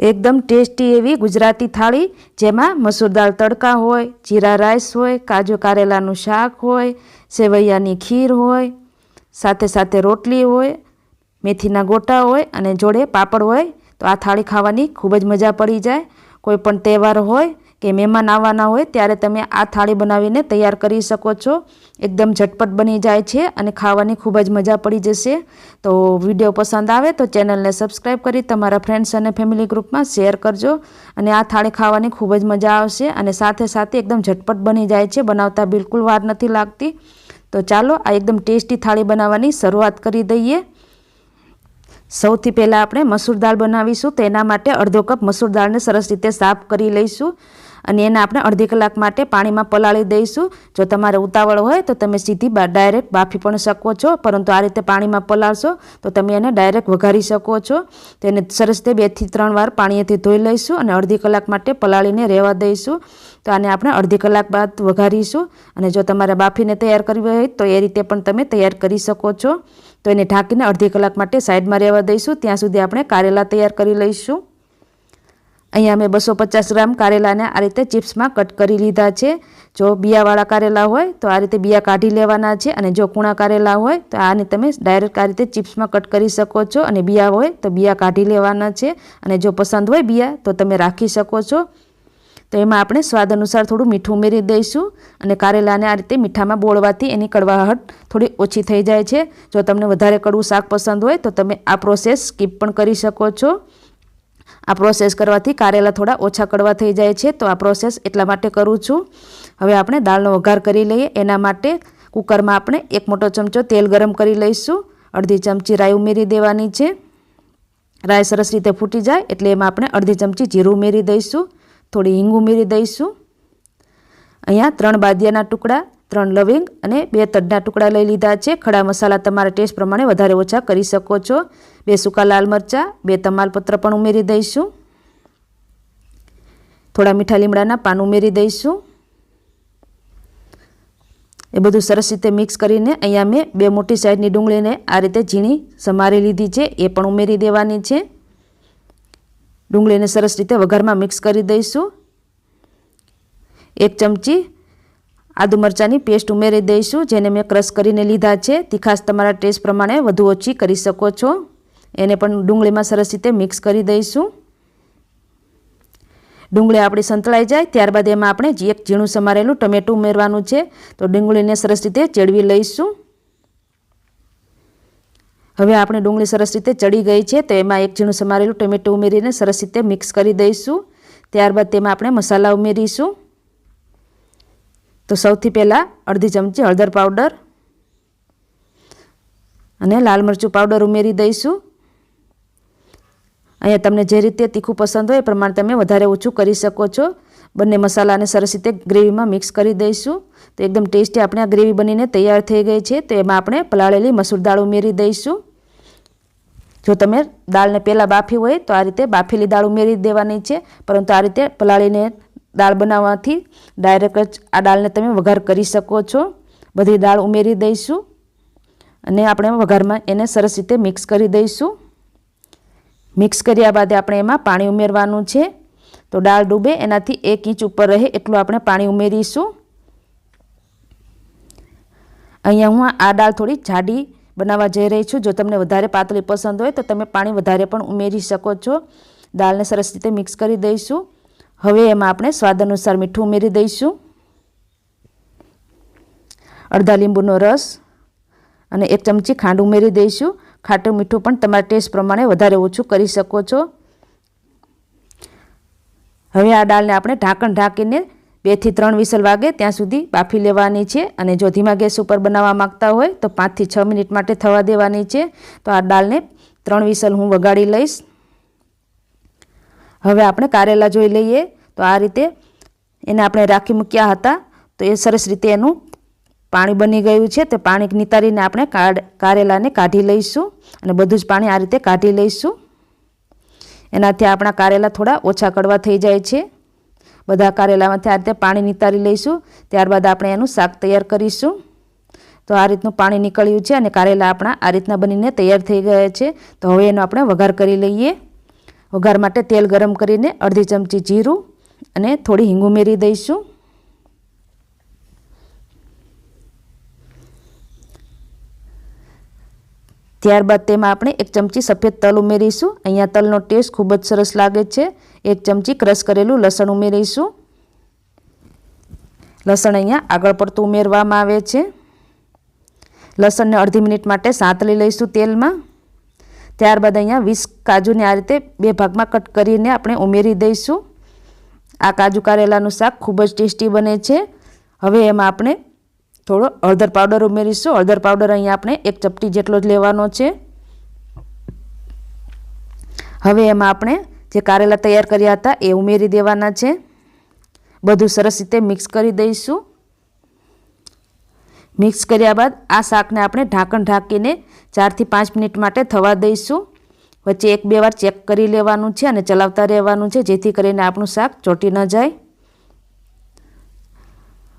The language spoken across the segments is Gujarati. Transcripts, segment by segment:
એકદમ ટેસ્ટી એવી ગુજરાતી થાળી, જેમાં મસૂર દાળ તડકા હોય, જીરા રાઈસ હોય, કાજુ કારેલાનું શાક હોય, સેવૈયાની ખીર હોય, સાથે સાથે રોટલી હોય, મેથીના ગોટા હોય અને જોડે પાપડ હોય, તો આ થાળી ખાવાની ખૂબ જ મજા પડી જાય. કોઈ પણ તહેવાર હોય કે મહેમાન આવવાના હોય ત્યારે તમે આ થાળી બનાવીને તૈયાર કરી શકો છો. એકદમ ઝટપટ બની જાય છે અને ખાવાની ખૂબ જ મજા પડી જશે. તો વીડિયો પસંદ આવે તો ચેનલને સબસ્ક્રાઈબ કરી તમારા ફ્રેન્ડ્સ અને ફેમિલી ગ્રુપમાં શેર કરજો અને આ થાળી ખાવાની ખૂબ જ મજા આવશે અને સાથે સાથે એકદમ ઝટપટ બની જાય છે, બનાવતા બિલકુલ વાર નથી લાગતી. તો ચાલો આ એકદમ ટેસ્ટી થાળી બનાવવાની શરૂઆત કરી દઈએ. સૌથી પહેલાં આપણે મસૂર દાળ બનાવીશું. તેના માટે અડધો કપ મસૂર દાળને સરસ રીતે સાફ કરી લઈશું. અને એને આપણે અડધી કલાક માટે પાણીમાં પલાળી દઈશું. જો તમારે ઉતાવળ હોય તો તમે સીધી ડાયરેક્ટ બાફી પણ શકો છો, પરંતુ આ રીતે પાણીમાં પલાળશો તો તમે એને ડાયરેક્ટ વઘારી શકો છો. તો એને સરસ રીતે બેથી ત્રણ વાર પાણીએથી ધોઈ લઈશું અને અડધી કલાક માટે પલાળીને રહેવા દઈશું. તો આને આપણે અડધી કલાક બાદ વઘારીશું. અને જો તમારે બાફીને તૈયાર કરવી હોય તો એ રીતે પણ તમે તૈયાર કરી શકો છો. તો એને ઢાંકીને અડધી કલાક માટે સાઈડમાં રહેવા દઈશું. ત્યાં સુધી આપણે કારેલા તૈયાર કરી લઈશું. અહીંયા મેં બસો પચાસ ગ્રામ કારેલાને આ રીતે ચિપ્સમાં કટ કરી લીધા છે. જો બિયાવાળા કારેલા હોય તો આ રીતે બિયા કાઢી લેવાના છે અને જો કૂણા કારેલા હોય તો આને તમે ડાયરેક્ટ આ રીતે ચિપ્સમાં કટ કરી શકો છો અને બિયા હોય તો બિયા કાઢી લેવાના છે અને જો પસંદ હોય બિયા તો તમે રાખી શકો છો. તો એમાં આપણે સ્વાદ અનુસાર થોડું મીઠું ઉમેરી દઈશું અને કારેલાને આ રીતે મીઠામાં બોળવાથી એની કડવાહટ થોડી ઓછી થઈ જાય છે. જો તમને વધારે કડવું શાક પસંદ હોય તો તમે આ પ્રોસેસ સ્કીપ પણ કરી શકો છો. આ પ્રોસેસ કરવાથી કારેલા થોડા ઓછા કડવા થઈ જાય છે. તો આ પ્રોસેસ એટલા માટે કરું છું. હવે આપણે દાળનો વઘાર કરી લઈએ. એના માટે કુકરમાં આપણે એક મોટો ચમચો તેલ ગરમ કરી લઈશું. અડધી ચમચી રાઈ ઉમેરી દેવાની છે. રાઈ સરસ રીતે ફૂટી જાય એટલે એમાં આપણે અડધી ચમચી જીરું ઉમેરી દઈશું. થોડી હિંગ ઉમેરી દઈશું. અહીંયા ત્રણ બાદિયાના ટુકડા ત્રણ લવિંગ અને બે તડના ટુકડા લઈ લીધા છે. ખડા મસાલા તમારા ટેસ્ટ પ્રમાણે વધારે ઓછા કરી શકો છો. બે સૂકા લાલ મરચાં, બે તમાલપત્ર પણ ઉમેરી દઈશું. થોડા મીઠા લીમડાના પાન ઉમેરી દઈશું. એ બધું સરસ રીતે મિક્સ કરીને અહીંયા મેં બે મોટી સાઈઝની ડુંગળીને આ રીતે ઝીણી સમારી લીધી છે. એ પણ ઉમેરી દેવાની છે. ડુંગળીને સરસ રીતે વઘારમાં મિક્સ કરી દઈશું. એક ચમચી આદુ મરચાંની પેસ્ટ ઉમેરી દઈશું, જેને મેં ક્રશ કરીને લીધા છે. તીખાશ તમારા ટેસ્ટ પ્રમાણે વધુ ઓછી કરી શકો છો. એને પણ ડુંગળીમાં સરસ રીતે મિક્સ કરી દઈશું. ડુંગળી આપણી સંતળાઈ જાય, ત્યારબાદ એમાં આપણે એક ઝીણું સમારેલું ટમેટું ઉમેરવાનું છે, તો ડુંગળીને સરસ રીતે ચડવી લઈશું. હવે આપણે ડુંગળી સરસ રીતે ચડી ગઈ છે, તો એમાં એક ઝીણું સમારેલું ટમેટું ઉમેરીને સરસ રીતે મિક્સ કરી દઈશું. ત્યારબાદ તેમાં આપણે મસાલા ઉમેરીશું. તો સૌથી પહેલાં અડધી ચમચી હળદર પાવડર અને લાલ મરચું પાવડર ઉમેરી દઈશું. અહીંયા તમને જે રીતે તીખું પસંદ હોય એ પ્રમાણે તમે વધારે ઓછું કરી શકો છો. બંને મસાલાને સરસ રીતે ગ્રેવીમાં મિક્સ કરી દઈશું. તો એકદમ ટેસ્ટી આપણે આ ગ્રેવી બનીને તૈયાર થઈ ગઈ છે. તો એમાં આપણે પલાળેલી મસૂર દાળ ઉમેરી દઈશું. જો તમે દાળને પહેલાં બાફી હોય તો આ રીતે બાફેલી દાળ ઉમેરી દેવાની છે. પરંતુ આ રીતે પલાળીને દાળ બનાવવાથી ડાયરેક્ટ જ આ દાળને તમે વઘાર કરી શકો છો. બધી દાળ ઉમેરી દઈશું અને આપણે વઘારમાં એને સરસ રીતે મિક્સ કરી દઈશું. મિક્સ કર્યા બાદ આપણે એમાં પાણી ઉમેરવાનું છે. તો દાળ ડૂબે, એનાથી એક ઇંચ ઉપર રહે એટલું આપણે પાણી ઉમેરીશું. અહીંયા હું આ દાળ થોડી જાડી બનાવવા જઈ રહી છું. જો તમને વધારે પાતળી પસંદ હોય તો તમે પાણી વધારે પણ ઉમેરી શકો છો. દાળને સરસ રીતે મિક્સ કરી દઈશું. હવે એમાં આપણે સ્વાદ અનુસાર મીઠું ઉમેરી દઈશું. અડધા લીંબુનો રસ અને એક ચમચી ખાંડ ઉમેરી દઈશું. ખાટું મીઠું પણ તમારા ટેસ્ટ પ્રમાણે વધારે ઓછું કરી શકો છો. હવે આ દાળને આપણે ઢાંકણ ઢાંકીને બેથી ત્રણ વિસલ વાગે ત્યાં સુધી બાફી લેવાની છે અને જો ધીમા ગેસ ઉપર બનાવવા માગતા હોય તો પાંચથી છ મિનિટ માટે થવા દેવાની છે. તો આ દાળને ત્રણ વિસલ હું વગાડી લઈશ. હવે આપણે કારેલા જોઈ લઈએ. તો આ રીતે એને આપણે રાખી મૂક્યા હતા. તો એ સરસ રીતે એનું પાણી બની ગયું છે. તો પાણી નિતારીને આપણે કારેલાને કાઢી લઈશું અને બધું જ પાણી આ રીતે કાઢી લઈશું. એનાથી આપણા કારેલા થોડા ઓછા કડવા થઈ જાય છે. બધા કારેલામાંથી આ રીતે પાણી નિતારી લઈશું. ત્યારબાદ આપણે એનું શાક તૈયાર કરીશું. તો આ રીતનું પાણી નીકળ્યું છે અને કારેલા આપણા આ રીતના બનીને તૈયાર થઈ ગયા છે. તો હવે એનો આપણે વઘાર કરી લઈએ. વઘાર માટે તેલ ગરમ કરીને અડધી ચમચી જીરું અને થોડી હિંગ ઉમેરી દઈશું. ત્યારબાદ તેમાં આપણે એક ચમચી સફેદ તલ ઉમેરીશું. અહીંયા તલનો ટેસ્ટ ખૂબ જ સરસ લાગે છે. એક ચમચી ક્રશ કરેલું લસણ ઉમેરીશું. લસણ અહીંયા આગળ પડતું ઉમેરવામાં આવે છે. લસણને અડધી મિનિટ માટે સાંતળી લઈશું તેલમાં. ત્યારબાદ અહીંયા વીસ કાજુને આ રીતે બે ભાગમાં કટ કરીને આપણે ઉમેરી દઈશું. આ કાજુ કારેલાનું શાક ખૂબ જ ટેસ્ટી બને છે. હવે એમાં આપણે થોડો હળદર પાવડર ઉમેરીશું. હળદર પાવડર અહીંયા આપણે એક ચપટી જેટલો જ લેવાનો છે. હવે એમાં આપણે જે કારેલા તૈયાર કર્યા હતા એ ઉમેરી દેવાના છે. બધું સરસ રીતે મિક્સ કરી દઈશું. મિક્સ કર્યા બાદ આ શાકને આપણે ઢાંકણ ઢાંકીને ચારથી પાંચ મિનિટ માટે થવા દઈશું. વચ્ચે એક બે વાર ચેક કરી લેવાનું છે અને ચલાવતા રહેવાનું છે, જેથી કરીને આપણું શાક ચોટી ન જાય.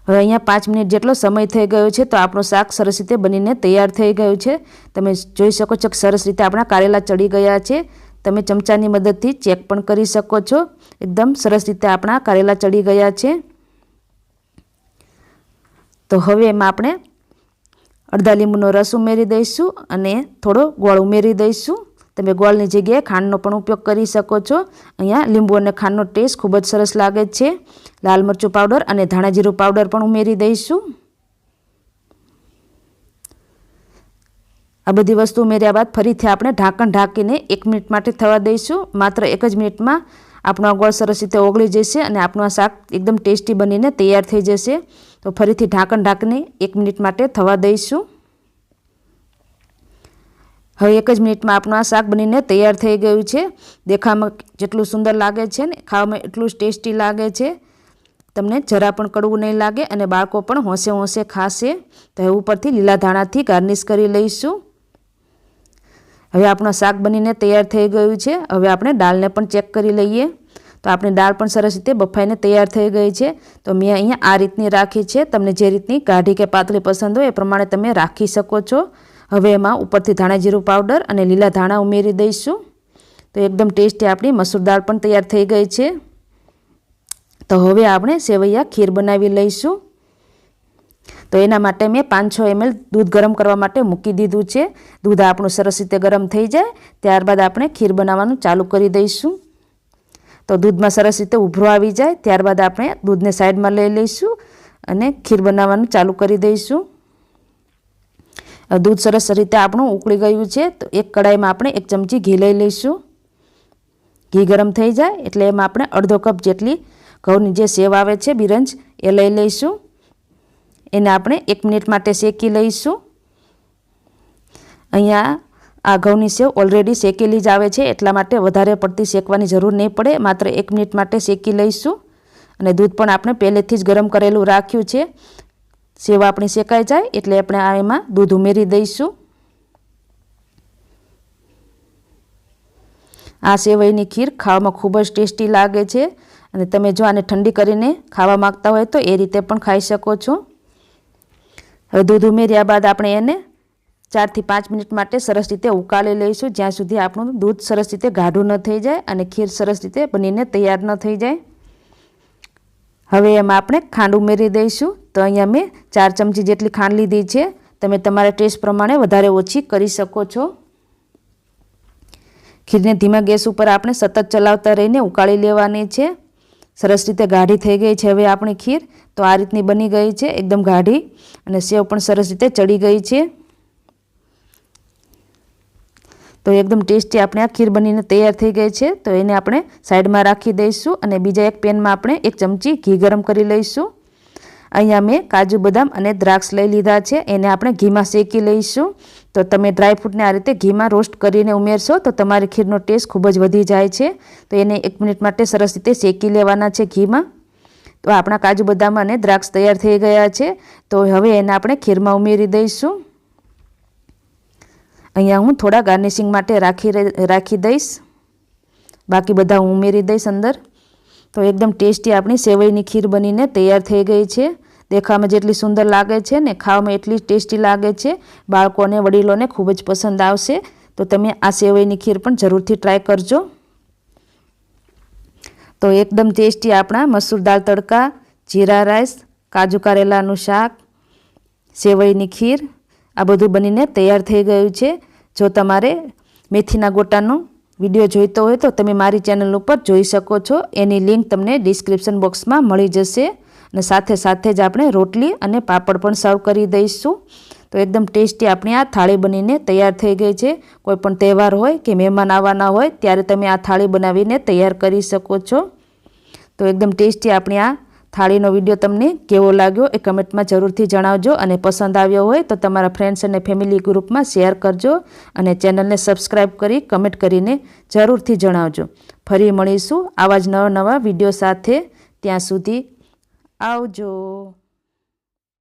હવે અહીંયા પાંચ મિનિટ જેટલો સમય થઈ ગયો છે, તો આપણું શાક સરસ રીતે બનીને તૈયાર થઈ ગયું છે. તમે જોઈ શકો છો કે સરસ રીતે આપણા કારેલા ચડી ગયા છે. તમે ચમચાની મદદથી ચેક પણ કરી શકો છો. એકદમ સરસ રીતે આપણા કારેલા ચડી ગયા છે. તો હવે એમાં આપણે અડધા લીંબુનો રસ ઉમેરી દઈશું અને થોડો ગોળ ઉમેરી દઈશું. તમે ગોળની જગ્યાએ ખાંડનો પણ ઉપયોગ કરી શકો છો. અહીંયા લીંબુ અને ખાંડનો ટેસ્ટ ખૂબ જ સરસ લાગે છે. લાલ મરચું પાવડર અને ધાણા જીરું પાવડર પણ ઉમેરી દઈશું. આ બધી વસ્તુ ઉમેર્યા બાદ ફરીથી આપણે ઢાંકણ ઢાંકીને એક મિનિટ માટે થવા દઈશું. માત્ર એક જ મિનિટમાં આપણો આ ગોળ સરસ રીતે ઓગળી જશે અને આપણું આ શાક એકદમ ટેસ્ટી બનીને તૈયાર થઈ જશે. તો ફરીથી ઢાંકણ ઢાંકીને એક મિનિટ માટે થવા દઈશું. હવે એક જ મિનિટમાં આપણું આ શાક બનીને તૈયાર થઈ ગયું છે. દેખાવામાં જેટલું સુંદર લાગે છે ને, ખાવામાં એટલું જ ટેસ્ટી લાગે છે. તમને જરા પણ કડવું નહીં લાગે અને બાળકો પણ હોંશે હોંશે ખાશે. તો હવે ઉપરથી લીલા ધાણાથી ગાર્નિશ કરી લઈશું. હવે આપણું શાક બનીને તૈયાર થઈ ગયું છે. હવે આપણે દાળને પણ ચેક કરી લઈએ. તો આપણી દાળ પણ સરસ રીતે બફાઈને તૈયાર થઈ ગઈ છે. તો મેં અહીંયા આ રીતની રાખી છે. તમને જે રીતની ગાઢી કે પાતળી પસંદ હોય એ પ્રમાણે તમે રાખી શકો છો. હવે એમાં ઉપરથી ધાણા જીરું પાવડર અને લીલા ધાણા ઉમેરી દઈશું. તો એકદમ ટેસ્ટી આપણી મસૂર દાળ પણ તૈયાર થઈ ગઈ છે. તો હવે આપણે સેવૈયા ખીર બનાવી લઈશું. તો એના માટે મેં પાંચસો એમએલ દૂધ ગરમ કરવા માટે મૂકી દીધું છે. દૂધ આપણું સરસ રીતે ગરમ થઈ જાય, ત્યારબાદ આપણે ખીર બનાવવાનું ચાલુ કરી દઈશું. તો દૂધમાં સરસ રીતે ઉભરો આવી જાય, ત્યારબાદ આપણે દૂધને સાઈડમાં લઈ લઈશું અને ખીર બનાવવાનું ચાલુ કરી દઈશું. દૂધ સરસ રીતે આપણું ઉકળી ગયું છે. તો એક કડાઈમાં આપણે એક ચમચી ઘી લઈ લઈશું. ઘી ગરમ થઈ જાય એટલે એમાં આપણે અડધો કપ જેટલી ઘઉંની જે સેવ આવે છે, બિરંજ, એ લઈ લઈશું. એને આપણે એક મિનિટ માટે શેકી લઈશું. અહીંયા આ ઘઉંની સેવ ઓલરેડી શેકેલી જ આવે છે, એટલા માટે વધારે પડતી શેકવાની જરૂર નહીં પડે. માત્ર એક મિનિટ માટે શેકી લઈશું. અને દૂધ પણ આપણે પહેલેથી જ ગરમ કરેલું રાખ્યું છે. સેવ આપણી શેકાઈ જાય એટલે આપણે આ એમાં દૂધ ઉમેરી દઈશું. આ સેવઈની ખીર ખાવામાં ખૂબ જ ટેસ્ટી લાગે છે અને તમે જો આને ઠંડી કરીને ખાવા માગતા હોય તો એ રીતે પણ ખાઈ શકો છો. હવે દૂધ ઉમેર્યા બાદ આપણે એને ચારથી પાંચ મિનિટ માટે સરસ રીતે ઉકાળી લઈશું. જ્યાં સુધી આપણું દૂધ સરસ રીતે ગાઢું ન થઈ જાય અને ખીર સરસ રીતે બનીને તૈયાર ન થઈ જાય. હવે એમાં આપણે ખાંડ ઉમેરી દઈશું. તો અહીંયા મેં ચાર ચમચી જેટલી ખાંડ લીધી છે. તમે તમારા ટેસ્ટ પ્રમાણે વધારે ઓછી કરી શકો છો. ખીરને ધીમા ગેસ ઉપર આપણે સતત ચલાવતા રહીને ઉકાળી લેવાની છે. સરસ રીતે ગાઢી થઈ ગઈ છે હવે આપણી ખીર. તો આ રીતની બની ગઈ છે, એકદમ ગાઢી. અને સેવ પણ સરસ રીતે ચડી ગઈ છે. તો એકદમ ટેસ્ટી આપણે આ ખીર બનીને તૈયાર થઈ ગઈ છે. તો એને આપણે સાઈડમાં રાખી દઈશું અને બીજા એક પેનમાં આપણે એક ચમચી ઘી ગરમ કરી લઈશું. અહીંયા મેં કાજુ બદામ અને દ્રાક્ષ લઈ લીધા છે. એને આપણે ઘીમાં શેકી લઈશું. તો તમે ડ્રાયફ્રૂટને આ રીતે ઘીમાં રોસ્ટ કરીને ઉમેરશો તો તમારી ખીરનો ટેસ્ટ ખૂબ જ વધી જાય છે. તો એને એક મિનિટ માટે સરસ રીતે શેકી લેવાના છે ઘીમાં. તો આપણા કાજુ બદામ અને દ્રાક્ષ તૈયાર થઈ ગયા છે. તો હવે એને આપણે ખીરમાં ઉમેરી દઈશું. અહીંયા હું થોડા ગાર્નિશિંગ માટે રાખી રાખી દઈશ. બાકી બધા હું ઉમેરી દઈશ અંદર. તો એકદમ ટેસ્ટી આપણી સેવઈની ખીર બનીને તૈયાર થઈ ગઈ છે. દેખાવામાં જેટલી સુંદર લાગે છે ને, ખાવામાં એટલી ટેસ્ટી લાગે છે. બાળકોને, વડીલોને ખૂબ જ પસંદ આવશે. તો તમે આ સેવઈની ખીર પણ જરૂરથી ટ્રાય કરજો. તો એકદમ ટેસ્ટી આપણા મસૂર દાળ તડકા, જીરા રાઈસ, કાજુ કારેલાનું શાક, સેવઈની ખીર, આ બધું બનીને તૈયાર થઈ ગયું છે. જો તમારે મેથીના ગોટાનો વીડિયો જોઈતો હોય તો તમે મારી ચેનલ ઉપર જોઈ શકો છો. એની લિંક તમને ડિસ્ક્રિપ્શન બોક્સમાં મળી જશે. અને સાથે સાથે જ આપણે રોટલી અને પાપડ પણ સર્વ કરી દઈશું. તો એકદમ ટેસ્ટી આપણી આ થાળી બનીને તૈયાર થઈ ગઈ છે. કોઈ પણ તહેવાર હોય કે મહેમાન આવવાના હોય ત્યારે તમે આ થાળી બનાવીને તૈયાર કરી શકો છો. તો એકદમ ટેસ્ટી આપણી આ થાળીનો વીડિયો તમને કેવો લાગ્યો એ કમેન્ટમાં જરૂરથી જણાવજો અને પસંદ આવ્યો હોય તો તમારા ફ્રેન્ડ્સ અને ફેમિલી ગ્રુપમાં શેર કરજો અને ચેનલને સબસ્ક્રાઈબ કરી કમેન્ટ કરીને જરૂરથી જણાવજો. ફરી મળીશું આવા જ નવા નવા વીડિયો સાથે. ત્યાં સુધી audio.